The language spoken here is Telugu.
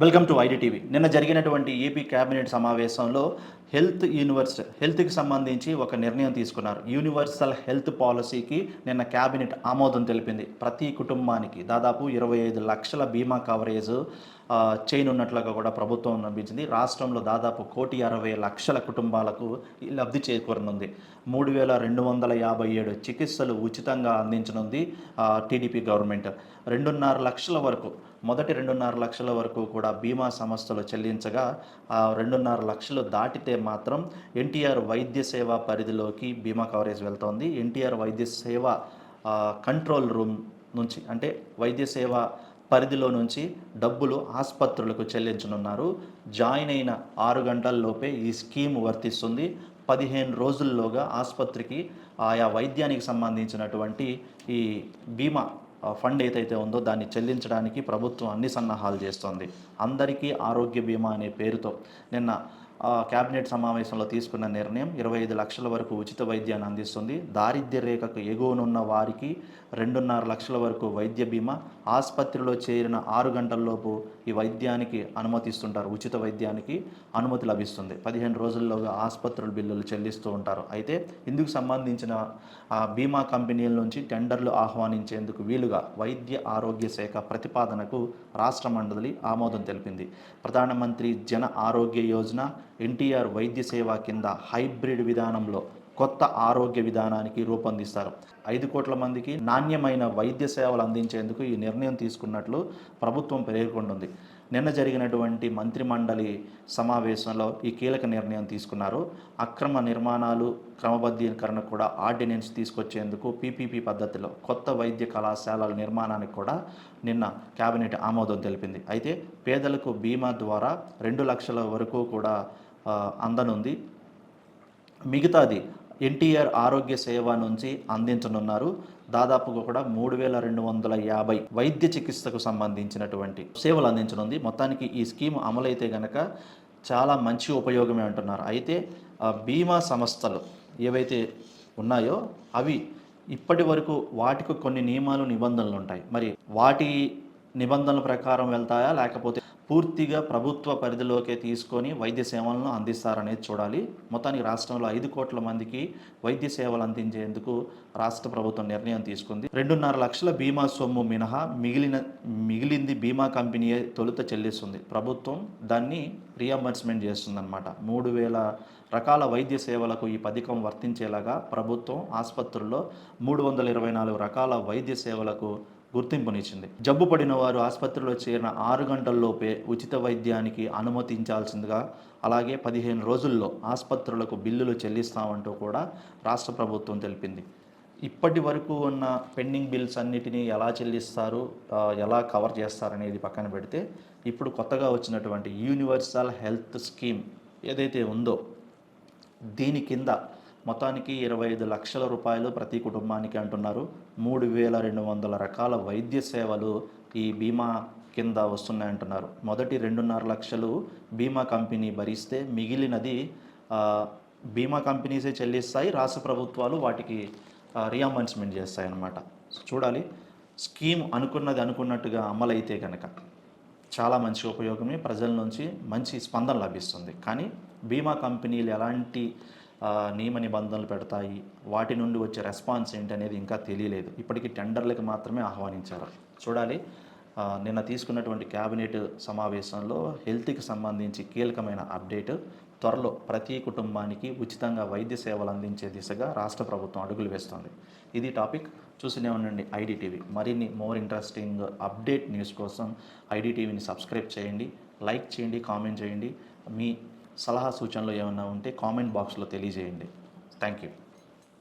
వెల్కమ్ టు ఐడిటీవీ నిన్న జరిగినటువంటి ఏపీ కేబినెట్ సమావేశంలో హెల్త్ యూనివర్స్ హెల్త్కి సంబంధించి ఒక నిర్ణయం తీసుకున్నారు. యూనివర్సల్ హెల్త్ పాలసీకి నిన్న క్యాబినెట్ ఆమోదం తెలిపింది. ప్రతి కుటుంబానికి దాదాపు ఇరవై ఐదు లక్షల బీమా కవరేజ్ చేయనున్నట్లుగా కూడా ప్రభుత్వం నమ్మించింది. రాష్ట్రంలో దాదాపు కోటి అరవై లక్షల కుటుంబాలకు లబ్ధి చేకూరనుంది. మూడు వేల రెండు వందల యాభై ఏడు చికిత్సలు ఉచితంగా అందించనుంది టీడీపీ గవర్నమెంట్. రెండున్నర లక్షల వరకు మొదటి రెండున్నర లక్షల వరకు కూడా బీమా సంస్థలు చెల్లించగా రెండున్నర లక్షలు దాటితే మాత్రం ఎన్టీఆర్ వైద్య సేవ పరిధిలోకి బీమా కవరేజ్ వెళ్తోంది. ఎన్టీఆర్ వైద్య సేవ కంట్రోల్ రూమ్ నుంచి అంటే వైద్య సేవ పరిధిలో నుంచి డబ్బులు ఆసుపత్రులకు చెల్లించనున్నారు. జాయిన్ అయిన ఆరు గంటల్లోపే ఈ స్కీమ్ వర్తిస్తుంది. పదిహేను రోజుల్లోగా ఆసుపత్రికి ఆయా వైద్యానికి సంబంధించినటువంటి ఈ బీమా ఫండ్ ఏదైతే ఉందో దాన్ని చెల్లించడానికి ప్రభుత్వం అన్ని సన్నాహాలు చేస్తోంది. అందరికీ ఆరోగ్య బీమా అనే పేరుతో నిన్న కేబినెట్ సమావేశంలో తీసుకున్న నిర్ణయం ఇరవై ఐదు లక్షల వరకు ఉచిత వైద్యాన్ని అందిస్తుంది. దారిద్ర్య రేఖకు ఎగువనున్న వారికి రెండున్నర లక్షల వరకు వైద్య బీమా ఆసుపత్రిలో చేరిన ఆరు గంటల్లోపు ఈ వైద్యానికి అనుమతిస్తుంటారు. ఉచిత వైద్యానికి అనుమతి లభిస్తుంది. పదిహేను రోజుల్లోగా ఆసుపత్రుల బిల్లులు చెల్లిస్తూ ఉంటారు. అయితే ఇందుకు సంబంధించిన బీమా కంపెనీల నుంచి టెండర్లు ఆహ్వానించేందుకు వీలుగా వైద్య ఆరోగ్య శాఖ ప్రతిపాదనకు రాష్ట్ర మండలి ఆమోదం తెలిపింది. ప్రధానమంత్రి జన ఆరోగ్య యోజన ఎన్టీఆర్ వైద్య సేవ కింద హైబ్రిడ్ విధానంలో కొత్త ఆరోగ్య విధానానికి రూపొందిస్తారు. ఐదు కోట్ల మందికి నాణ్యమైన వైద్య సేవలు అందించేందుకు ఈ నిర్ణయం తీసుకున్నట్లు ప్రభుత్వం పేర్కొంటుంది. నిన్న జరిగినటువంటి మంత్రిమండలి సమావేశంలో ఈ కీలక నిర్ణయం తీసుకున్నారు. అక్రమ నిర్మాణాలు క్రమబద్ధీకరణ కూడా ఆర్డినెన్స్ తీసుకొచ్చేందుకు పీపీపీ పద్ధతిలో కొత్త వైద్య కళాశాలల నిర్మాణానికి కూడా నిన్న కేబినెట్ ఆమోదం తెలిపింది. అయితే పేదలకు బీమా ద్వారా రెండు లక్షల వరకు కూడా అందనుంది. మిగతాది ఎన్టీఆర్ ఆరోగ్య సేవ నుంచి అందించనున్నారు. దాదాపుగా కూడా మూడు వేల రెండు వందల యాభై వైద్య చికిత్సకు సంబంధించినటువంటి సేవలు అందించనుంది. మొత్తానికి ఈ స్కీమ్ అమలైతే గనక చాలా మంచి ఉపయోగమే అంటున్నారు. అయితే బీమా సంస్థలు ఏవైతే ఉన్నాయో అవి ఇప్పటి వరకు వాటికి కొన్ని నియమాలు నిబంధనలు ఉంటాయి. మరి వాటి నిబంధనల ప్రకారం వెళ్తాయా? లేకపోతే పూర్తిగా ప్రభుత్వ పరిధిలోకే తీసుకొని వైద్య సేవలను అందిస్తారనేది చూడాలి. మొత్తానికి రాష్ట్రంలో ఐదు కోట్ల మందికి వైద్య సేవలు అందించేందుకు రాష్ట్ర ప్రభుత్వం నిర్ణయం తీసుకుంది. రెండున్నర లక్షల బీమా సొమ్ము మినహా మిగిలిన మిగిలింది బీమా కంపెనీయే తొలుత చెల్లిస్తుంది. ప్రభుత్వం దాన్ని రియంబర్స్మెంట్ చేస్తుందన్నమాట. మూడు వేల రకాల వైద్య సేవలకు ఈ పథకం వర్తించేలాగా ప్రభుత్వం ఆసుపత్రుల్లో మూడు వందల ఇరవై నాలుగు రకాల వైద్య సేవలకు గుర్తింపునిచ్చింది. జబ్బు పడిన వారు ఆసుపత్రిలో చేరిన ఆరు గంటల్లోపే ఉచిత వైద్యానికి అనుమతించాల్సిందిగా అలాగే పదిహేను రోజుల్లో ఆసుపత్రులకు బిల్లులు చెల్లిస్తామంటూ కూడా రాష్ట్ర ప్రభుత్వం తెలిపింది. ఇప్పటి వరకు ఉన్న పెండింగ్ బిల్స్ అన్నిటినీ ఎలా చెల్లిస్తారు ఎలా కవర్ చేస్తారనేది పక్కన పెడితే ఇప్పుడు కొత్తగా వచ్చినటువంటి యూనివర్సల్ హెల్త్ స్కీమ్ ఏదైతే ఉందో దీని కింద మొత్తానికి ఇరవై ఐదు లక్షల రూపాయలు ప్రతి కుటుంబానికి అంటున్నారు. మూడు వేల రెండు వందల రకాల వైద్య సేవలు ఈ బీమా కింద వస్తున్నాయంటున్నారు. మొదటి రెండున్నర లక్షలు బీమా కంపెనీ భరిస్తే మిగిలినది బీమా కంపెనీసే చెల్లిస్తాయి రాష్ట్ర ప్రభుత్వాలు వాటికి రియంబర్స్మెంట్ చేస్తాయి అన్నమాట చూడాలి. స్కీమ్ అనుకున్నది అనుకున్నట్టుగా అమలైతే కనుక చాలా మంచి ఉపయోగమే. ప్రజల నుంచి మంచి స్పందన లభిస్తుంది. కానీ బీమా కంపెనీలు ఎలాంటి నియమ నిబంధనలు పెడతాయి. వాటి నుండి వచ్చే రెస్పాన్స్ ఏంటి అనేది ఇంకా తెలియలేదు. ఇప్పటికీ టెండర్లకు మాత్రమే ఆహ్వానించారు. చూడాలి. నిన్న తీసుకున్నటువంటి క్యాబినెట్ సమావేశంలో హెల్త్కి సంబంధించి కీలకమైన అప్డేట్ త్వరలో ప్రతి కుటుంబానికి ఉచితంగా వైద్య సేవలు అందించే దిశగా రాష్ట్ర ప్రభుత్వం అడుగులు వేస్తోంది. ఇది టాపిక్. చూసినే ఉండండి ఐడిటీవీ. మరిన్ని మోర్ ఇంట్రెస్టింగ్ అప్డేట్ న్యూస్ కోసం ఐడిటీవీని సబ్స్క్రైబ్ చేయండి. లైక్ చేయండి కామెంట్ చేయండి. మీ సలహా సూచనలు ఏమైనా ఉంటే కామెంట్ బాక్స్లో తెలియజేయండి. Thank you.